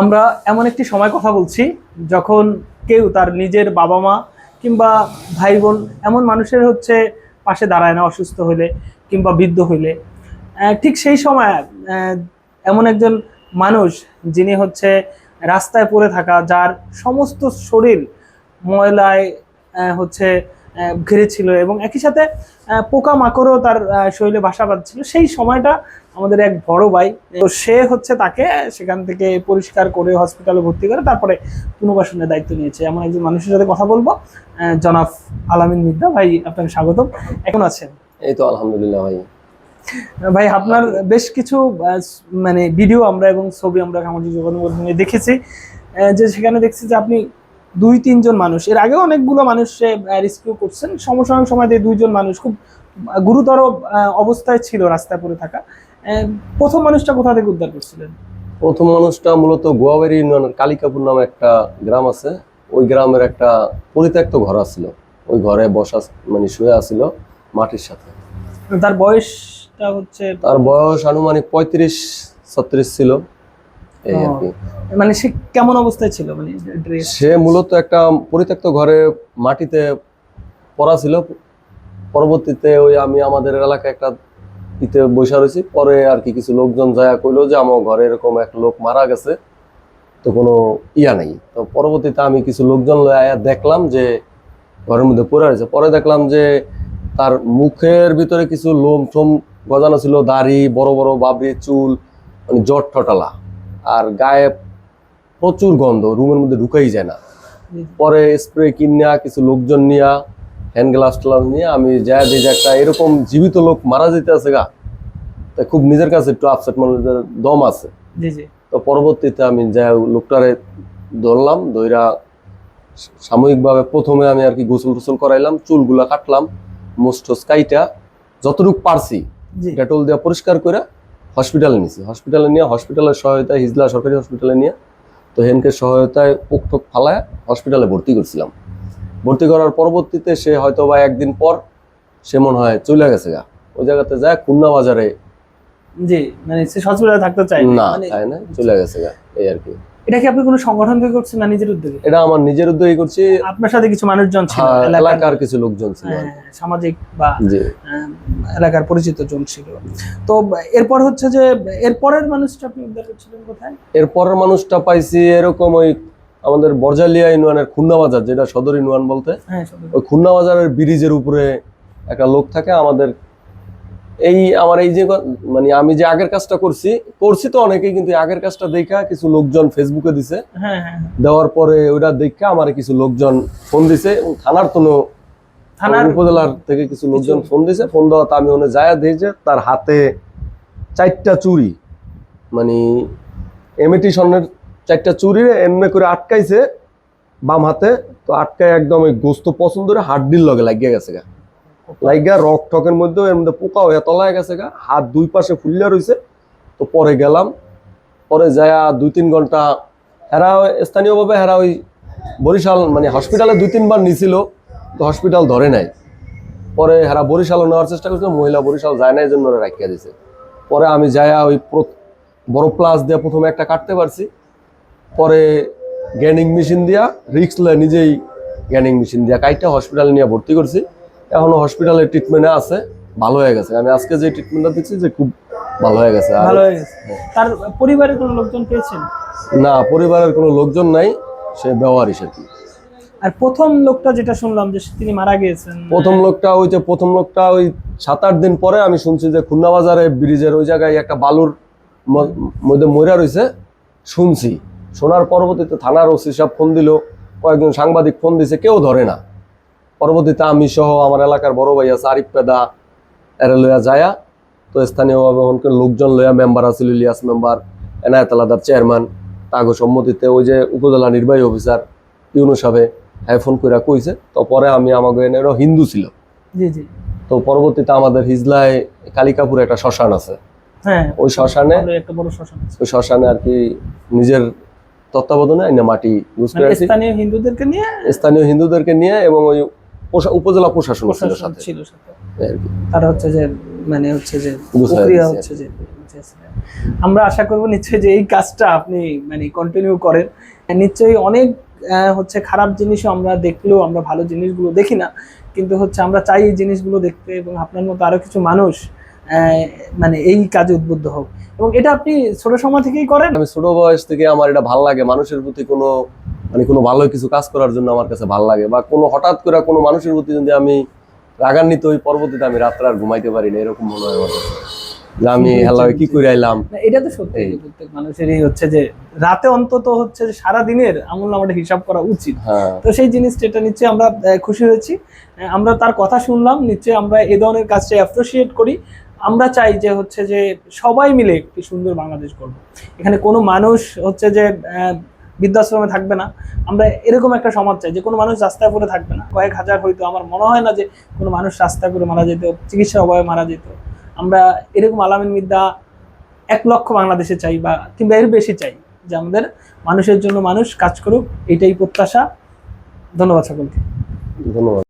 আমরা এমন একটি সময় কথা বলছি যখন কেউ তার নিজের বাবা মা কিংবা ভাই বোন এমন মানুষের হচ্ছে পাশে দাঁড়ায় না, অসুস্থ হলে কিংবা বৃদ্ধ হইলে। ঠিক সেই সময় এমন একজন মানুষ যিনি হচ্ছে রাস্তায় পড়ে থাকা, যার সমস্ত শরীর ময়লায় হচ্ছে আহ, ঘিরে ছিল এবং একই সাথে আহ, পোকামাকড়ও তার শরীরে বাসা বাঁধছিল। সেই সময়টা আমাদের এক বড় ভাই তো সে হচ্ছে তাকে সেখান থেকে পরিষ্কার করে হসপিটালে ভর্তি করে তারপরে পুনর্বাসনের দায়িত্ব নিয়েছে। এমন একজন মানুষের সাথে কথা বলব জনাব আলামিন মিদ্দা। ভাই আপনাকে স্বাগতম। এখন আছেন? এই তো আলহামদুলিল্লাহ ভাই। ভাই আপনার বেশ কিছু মানে ভিডিও আমরা এবং ছবি আমরা সামাজিক যোগাযোগ মাধ্যমে দেখেছি যে সেখানে দেখছি যে আপনি দুই তিনজন মানুষ। এর আগেও অনেকগুলো মানুষ রেস্কিউ করছেন। সমসাময়িক সময় দিয়ে দুইজন মানুষ খুব গুরুতর অবস্থায় ছিল রাস্তায় পড়ে থাকা। প্রথম মানুষটা কোথা থেকে উদ্ধার করছিলেন? প্রথম মানুষটা মূলত গোয়াবাড়ি ইউনিয়নের কালিকাপুর নামে একটা গ্রাম আছে। ওই গ্রামের একটা পরিত্যক্ত ঘর আছিল। ওই ঘরে বসা মানে শুয়ে আছিল মাটির সাথে। তার বয়সটা হচ্ছে? তার বয়স আনুমানিক পঁয়ত্রিশ ছত্রিশ ছিল। এই আর কি। মানে সে কেমন অবস্থায় ছিল? মানে ড্রেস? সে মূলত একটা পরিত্যক্ত ঘরে মাটিতে পড়া ছিল। পরবর্তীতে ওই আমি আমাদের এলাকায় একটা ইতে বৈশা রয়েছি। পরে আর কি কিছু লোকজন যায় কইলো যে আমার ঘরে এরকম এক লোক মারা গেছে তো কোনো ইয়া নাই। তো পরবর্তীতে আমি কিছু লোকজন আয়া দেখলাম যে ঘরের মধ্যে পড়ে রয়েছে। পরে দেখলাম যে তার মুখের ভিতরে কিছু লোম টোম গজানো ছিল। দাড়ি বড় বড় বাবরি চুল মানে জট ঠটালা। আর গায়ে প্রচুর গন্ধ রুমের মধ্যে ঢুকাই যায় না। পরে স্প্রে কিনিয়া কিছু লোকজন নিয়া হ্যান্ড গ্লাভস ট্লাভস নিয়ে আমি যা যে একটা এরকম জীবিত লোক মারা যেতে আছে গা তা খুব নিজের কাছে একটু আপসেট মনে দম আছে। তো পরবর্তীতে আমি যা লোকটারে ধরলাম ধইরা সাময়িকভাবে প্রথমে আমি আর কি গোসল টোসল করাইলাম চুলগুলা কাটলাম মোস্টস কাইটা যতটুকু পারছি ডেটল দেওয়া পরিষ্কার করে হসপিটালে নিয়েছি হসপিটালে নিয়ে হসপিটালের সহায়তায় হিজলা সরকারি হসপিটালে নিয়ে তো হেনকে সহায়তায় পোক টোক ফালায় হসপিটালে ভর্তি করছিলাম। ভর্তি করার পরবর্তীতে সে হয়তো বা একদিন পর সে মনে হয় চলে গেছে গা। ওই জায়গাতে যায় খুলনা বাজারে জি মানে সে হসপিটালে থাকতে চায় না মানে তাই না? চলে গেছে গা এই আর কি। এটা কি আপনি কোনো সংগঠন থেকে করছেন না নিজের উদ্যোগে? এটা আমার নিজের উদ্যোগে করছি। আপনার সাথে কিছু মানুষজন ছিল হ্যাঁ, এলাকার কিছু লোকজন ছিল হ্যাঁ, সামাজিক বা এলাকার পরিচিত জন ছিল। তো এরপর হচ্ছে যে এরপরের মানুষটা আপনি উদ্ধার করছিলেন কোথায়? এরপরের মানুষটা পাইছি এরকম ওই আমাদের বরজালিয়া ইউনিয়নের খুলনা বাজার যেটা সদর ইউনিয়ন বলতে। হ্যাঁ ওই খুলনা বাজারের ব্রিজের উপরে একটা লোক থাকে আমাদের এই আমার এই যে মানে আমি যে আগের কাজটা করছি করছি তো অনেকেই কিন্তু আগের কাজটা দেখা কিছু লোকজন ফেসবুকে দিছে হ্যাঁ হ্যাঁ হ্যাঁ। দেওয়ার পরে ওইটা দেখা আমার কিছু লোকজন ফোন দিছে থানার তো থানার উপজেলার থেকে কিছু লোকজন ফোন দিছে ফোন দেওয়াতে আমি ওনে যায় যে তার হাতে চারটা চুড়ি মানে এমএটি স্বর্ণের চারটা চুড়ি এমনি করে আটকাইছে বাম হাতে তো আটকায় একদম ওই গোস্ত পছন্দ করে হাড্ডির লগে লাগিয়ে গেছে গা লাগিয়া রক টকের মধ্যে এর মধ্যে পোকা হয়ে তলায় গেছে গা, হাত দুই পাশে ফুলিয়া রইছে। তো পরে গেলাম, পরে যায়া দুই তিন ঘণ্টা হেরা স্থানীয়ভাবে হেরা ওই বরিশাল মানে হসপিটালে দুই তিনবার নিছিল, তো হসপিটাল ধরে নাই। পরে হেরা বরিশালও নেওয়ার চেষ্টা করছিল, মহিলা বরিশাল যায় না এই জন্য রাখিয়া দিছে। পরে আমি যায়া ওই বড় প্লাস দিয়ে প্রথমে একটা কাটতে পারছি। পরে গ্যানিং মেশিন দিয়া রিক্স নিজেই গ্যানিং মেশিন দিয়া কাইটা হসপিটালে নিয়ে ভর্তি করছি। এখনও হসপিটালে ট্রিটমেন্টে আছে ভালো হয়ে গেছে। আমি আজকে যে ট্রিটমেন্টটা দিচ্ছি যে খুব ভালো হয়ে গেছে। ভালো হয়ে গেছে। তার পরিবারের কোনো লোকজন পেয়েছেন? না পরিবারের কোনো লোকজন নাই সে ব্যবহারই সে আর প্রথম লোকটা যেটা শুনলাম যে তিনি মারা গিয়েছেন প্রথম লোকটা ওই যে প্রথম লোকটা ওই সাত আট দিন পরে আমি শুনছি যে খুলনা বাজারে ব্রিজের ওই জায়গায় একটা বালুর মধ্যে ময়রা রয়েছে শুনছি। শোনার পরবর্তীতে থানার ওসি সাহেব ফোন দিল কয়েকজন সাংবাদিক ফোন দিছে কেউ ধরে না। পরবর্তীতে আমি সহ আমার এলাকার বড় ভাই আছে আরিফ পেদা এরা লইয়া যায়া তো স্থানীয়ভাবে অনেক লোকজন লইয়া মেম্বার আছিল ইলিয়াস মেম্বার এনায়েত আলাদার চেয়ারম্যান তাগো সম্মতিতে ওই যে উপজেলা নির্বাহী অফিসার ইউনু সাহেব হ্যাঁ ফোন করে কইছে তো পরে আমি আমাকে এনেরও হিন্দু ছিল। জি জি। তো পরবর্তীতে আমাদের হিজলায় কালিকাপুরে একটা শ্মশান আছে। হ্যাঁ। ওই শ্মশানে। ওই শ্মশানে আর কি নিজের তত্ত্বাবধানে মাটি মানে স্থানীয় হিন্দুদেরকে নিয়ে? স্থানীয় হিন্দুদেরকে নিয়ে এবং ওই উপজেলা প্রশাসন ছিল সাথে। ছিল কি। তারা হচ্ছে যে মানে হচ্ছে যে প্রক্রিয়া হচ্ছে যে আমরা আশা করব নিশ্চয়ই যে এই কাজটা আপনি মানে কন্টিনিউ করেন। নিশ্চয়ই অনেক হচ্ছে খারাপ জিনিসও আমরা দেখলেও আমরা ভালো জিনিসগুলো দেখি না। কিন্তু হচ্ছে আমরা চাই এই জিনিসগুলো দেখতে এবং আপনার মতো আরও কিছু মানুষ আহ, মানে এই কাজে উদ্বুদ্ধ হোক। এবং এটা আপনি ছোট সময় থেকেই করেন? আমি ছোট বয়স থেকে আমার এটা ভালো লাগে। মানুষের প্রতি কোনো মানে কোনো ভালো কিছু কাজ করার জন্য আমার কাছে ভালো লাগে বা কোনো হঠাৎ করে কোনো মানুষের প্রতি যদি আমি রাগান্বিত ওই পরবর্তীতে আমি রাত্রে আর ঘুমাইতে পারি না এরকম মনে হয় আমার। যে আমি হেলা কি করে আইলাম এটা তো সত্যি প্রত্যেক মানুষেরই হচ্ছে যে রাতে অন্তত হচ্ছে যে সারা দিনের আমল নামাটা হিসাব করা উচিত। হ্যাঁ। তো সেই জিনিসটা এটা নিশ্চয়ই আমরা খুশি হয়েছি। আমরা তার কথা শুনলাম নিশ্চয়ই আমরা এ ধরনের কাজটা অ্যাপ্রিসিয়েট করি। আমরা চাই যে হচ্ছে যে সবাই মিলে একটি সুন্দর বাংলাদেশ করব এখানে কোনো মানুষ হচ্ছে যে বৃদ্ধাশ্রমে থাকবে না। আমরা এরকম একটা সমাজ চাই যে কোনো মানুষ রাস্তায় পড়ে থাকবে না। কয়েক হাজার হয়তো আমার মনে হয় না যে কোনো মানুষ রাস্তায় পড়ে মারা যেত চিকিৎসার অভাবে মারা যেত। আমরা এরকম আলামিন বিদ্যা এক লক্ষ বাংলাদেশে চাই বা কিংবা এর বেশি চাই যে আমাদের মানুষের জন্য মানুষ কাজ করুক, এটাই প্রত্যাশা। ধন্যবাদ সকলকে। ধন্যবাদ।